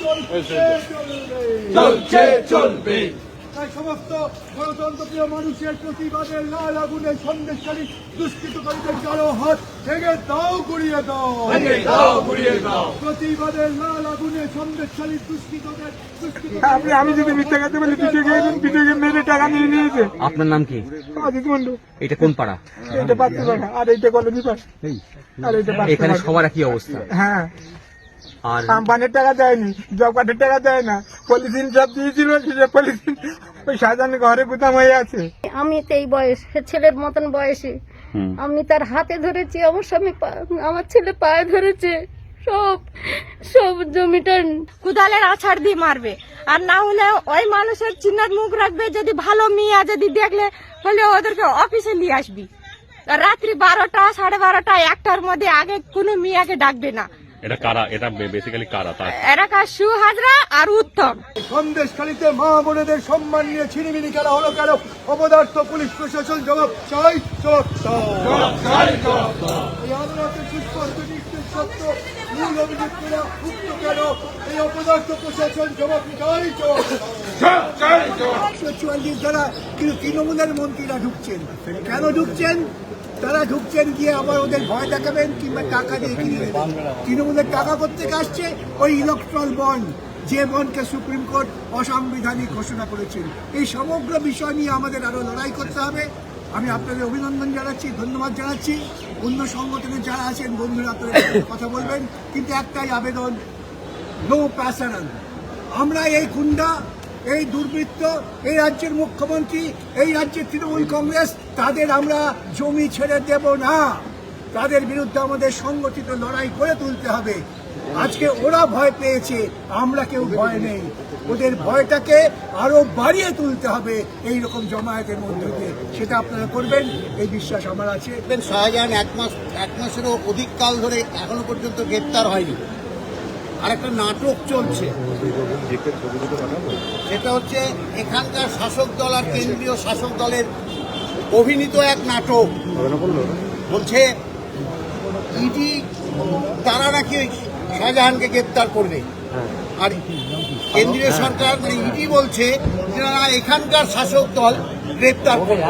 চলছে। চলবে চলবে। তাই সমস্ত গণতন্ত্রপ্রিয় মানুষের প্রতিবাদের লাল আগুনে সন্দেশকারী দুষ্কৃতকারীদের কারও হাত ভেঙে দাও গুড়িয়ে দাও। ভেঙে দাও গুড়িয়ে দাও। প্রতিবাদের লাল আগুনে সন্দেশকারী দুষ্কৃতদের আপনি আমি যদি মিথ্যা পিঠে গিয়ে পিঠে গিয়ে মেরে টাকা নিয়ে নিয়েছে। আপনার নাম কি? অজিত মন্ডু এটা কোন পাড়া? পাচ্ছি আর এইটা আর এইটা এখানে সবার একই অবস্থা। হ্যাঁ। আর। কোম্পানির টাকা দেয়নি জব কার্ডের টাকা দেয় না পলিথিন সব দিয়েছিল সেটা পলিথিন ওই সাজান ঘরে গুদাম হয়ে আছে। আমি তো এই বয়সে ছেলের মতন বয়সে। আমি তার হাতে ধরেছি আমার স্বামী পা- আমার ছেলে পায়ে ধরেছে। সব সব জমিটা কুদালের আছাড় দিয়ে মারবে। আর না হলে ওই মানুষের চিন্নার মুখ রাখবে যদি ভালো মিয়া যদি দেখলে হলে ওদেরকে অফিসে নিয়ে আসবি। আর রাত্রি বারোটা সাড়ে বারোটা একটার মধ্যে আগে কোনো মিয়াকে ডাকবে না। এটা কারা? এটা বেসিক্যালি কারা? তার সু হাজরা আর উত্তম। সন্দেশকারীতে মা বোনেদের সম্মান নিয়ে ছিনিমিনি খেলা হলো কেন? অপদার্থ পুলিশ প্রশাসন জবাব চাই জবাব দাও এই আদালতের সুস্পষ্ট নির্দেশ সত্য মূল অভিযুক্তরা মুক্ত কেন? এই অপদার্থ প্রশাসন জবাব চাই জবাব চুয়াল্লিশ কিন্তু তৃণমূলের মন্ত্রীরা ঢুকছেন? কেন ঢুকছেন? তারা ঢুকছেন গিয়ে আবার ওদের ভয় দেখাবেন কিংবা টাকা দিয়ে কিনে নেবেন তৃণমূলের টাকা করতে আসছে? ওই ইলেকট্রাল বন্ড যে বন্ডকে সুপ্রিম কোর্ট অসাংবিধানিক ঘোষণা করেছেন। এই সমগ্র বিষয় নিয়ে আমাদের আরও লড়াই করতে হবে। আমি আপনাদের অভিনন্দন জানাচ্ছি, ধন্যবাদ জানাচ্ছি। অন্য সংগঠনের যারা আছেন, বন্ধুরা আপনাদের কথা বলবেন। কিন্তু একটাই আবেদন নো প্যাসারান আমরা এই গুন্ডা এই দুর্বৃত্ত, এই রাজ্যের মুখ্যমন্ত্রী, এই রাজ্যের তৃণমূল কংগ্রেস, তাদের আমরা জমি ছেড়ে দেব না। তাদের বিরুদ্ধে আমাদের সংগঠিত লড়াই করে তুলতে হবে। আজকে ওরা ভয় পেয়েছে, আমরা কেউ ভয় নেই। ওদের ভয়টাকে আরও বাড়িয়ে তুলতে হবে এই রকম জমায়েতের মধ্যে দিয়ে। সেটা আপনারা করবেন, এই বিশ্বাস আমার আছে। শাহজাহান, এক মাস, এক মাসেরও অধিক কাল ধরে এখনও পর্যন্ত গ্রেপ্তার হয়নি। আর একটা নাটক চলছে। সেটা হচ্ছে এখানকার শাসক দল আর কেন্দ্রীয় শাসক দলের অভিনীত এক নাটক। বলছে, ইডি, তারা নাকি শাহজাহানকে গ্রেপ্তার করবে। আর কেন্দ্রীয় সরকার মানে ইডি বলছে এখানকার শাসক দল গ্রেপ্তার করবে।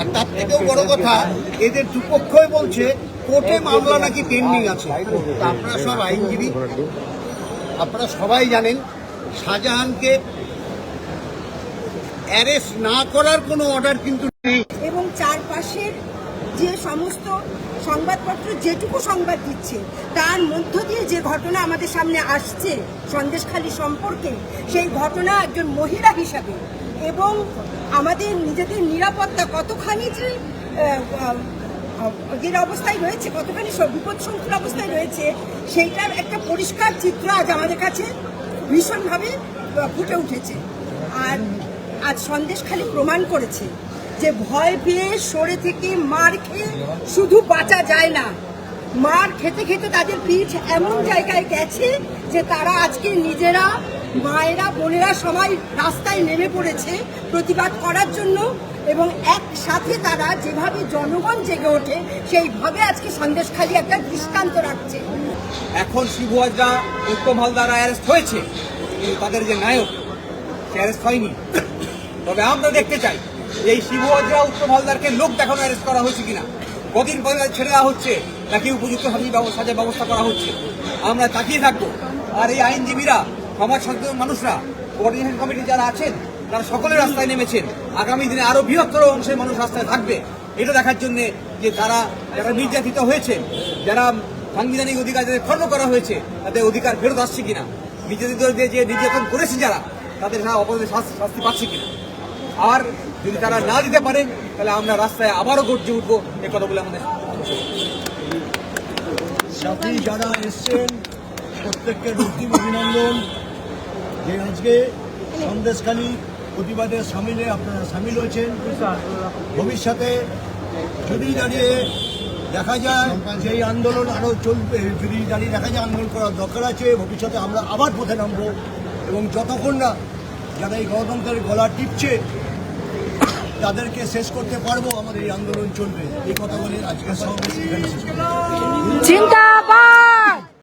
আর তার থেকেও বড় কথা, এদের দুপক্ষই বলছে কোর্টে মামলা নাকি পেন্ডিং আছে? আপনারা সব আইনজীবী, আপনারা সবাই জানেন, শাহজাহানকে অ্যারেস্ট না করার কোনো অর্ডার কিন্তু নেই। এবং চারপাশের যে সমস্ত সংবাদপত্র, যেটুকু সংবাদ দিচ্ছে, তার মধ্য দিয়ে যে ঘটনা আমাদের সামনে আসছে, সন্দেশখালী সম্পর্কে, সেই ঘটনা একজন মহিলা হিসাবে এবং আমাদের নিজেদের নিরাপত্তা কতখানি যে এর অবস্থায় রয়েছে, কতখানি সব বিপদ সংকুল অবস্থায় রয়েছে, সেইটার একটা পরিষ্কার চিত্র আজ আমাদের কাছে ভীষণভাবে ফুটে উঠেছে। আর আজ সন্দেশ খালি প্রমাণ করেছে যে ভয় পেয়ে সরে থেকে মার খেয়ে শুধু বাঁচা যায় না। মার খেতে খেতে তাদের পিঠ এমন জায়গায় গেছে যে তারা আজকে নিজেরা মায়েরা, বোনেরা সবাই রাস্তায় নেমে পড়েছে প্রতিবাদ করার জন্য এবং একসাথে তারা যেভাবে জনগণ জেগে ওঠে, সেইভাবে আজকে সন্দেশখালি একটা দৃষ্টান্ত রাখছে। এখন শিবু উত্তম হালদার অ্যারেস্ট হয়েছে, কিন্তু তাদের যে নায়ক, সে অ্যারেস্ট হয়নি। তবে আমরা দেখতে চাই, এই শিবু উত্তম হালদারকে লোক দেখানো অ্যারেস্ট করা হয়েছে কিনা? কদিন পরে ছেড়ে দেওয়া হচ্ছে, নাকি উপযুক্ত ব্যবস্থা ব্যবস্থা করা হচ্ছে? আমরা তাকিয়ে থাকব। আর এই আইনজীবীরা সমাজ সচেতন মানুষরা কোঅর্ডিনেশন কমিটি যারা আছেন, তারা সকলে রাস্তায় নেমেছেন। আগামী দিনে আরও বৃহত্তর অংশের মানুষ রাস্তায় থাকবে। এটা দেখার জন্য যে তারা যারা নির্যাতিত হয়েছে, যারা সাংবিধানিক অধিকার যাদের খর্ব করা হয়েছে, তাদের অধিকার ফেরত আসছে কিনা? নির্যাতিতদের যে নির্যাতন করেছে যারা, তাদের না অপরাধের শাস্তি পাচ্ছে কিনা? আর যদি তারা না দিতে পারেন তাহলে আমরা রাস্তায় আবারও গর্জে উঠবো। এ কথা বলে আমাদের সাথী যারা এসছেন, প্রত্যেককে রক্তিম অভিনন্দন। যে আজকে সন্দেশখালী প্রতিবাদের সামিলে আপনারা সামিল হয়েছেন। ভবিষ্যতে যদি দাঁড়িয়ে দেখা যায় যে এই আন্দোলন আরও চলবে, যদি দাঁড়িয়ে দেখা যায় আন্দোলন করার দরকার আছে, ভবিষ্যতে আমরা আবার পথে নামবো এবং যতক্ষণ না যারা এই গণতন্ত্রের গলা টিপছে, তাদেরকে শেষ করতে পারব, আমাদের এই আন্দোলন চলবে। এই কথা বলে আজকের সমাবেশ জিন্দাবাদ!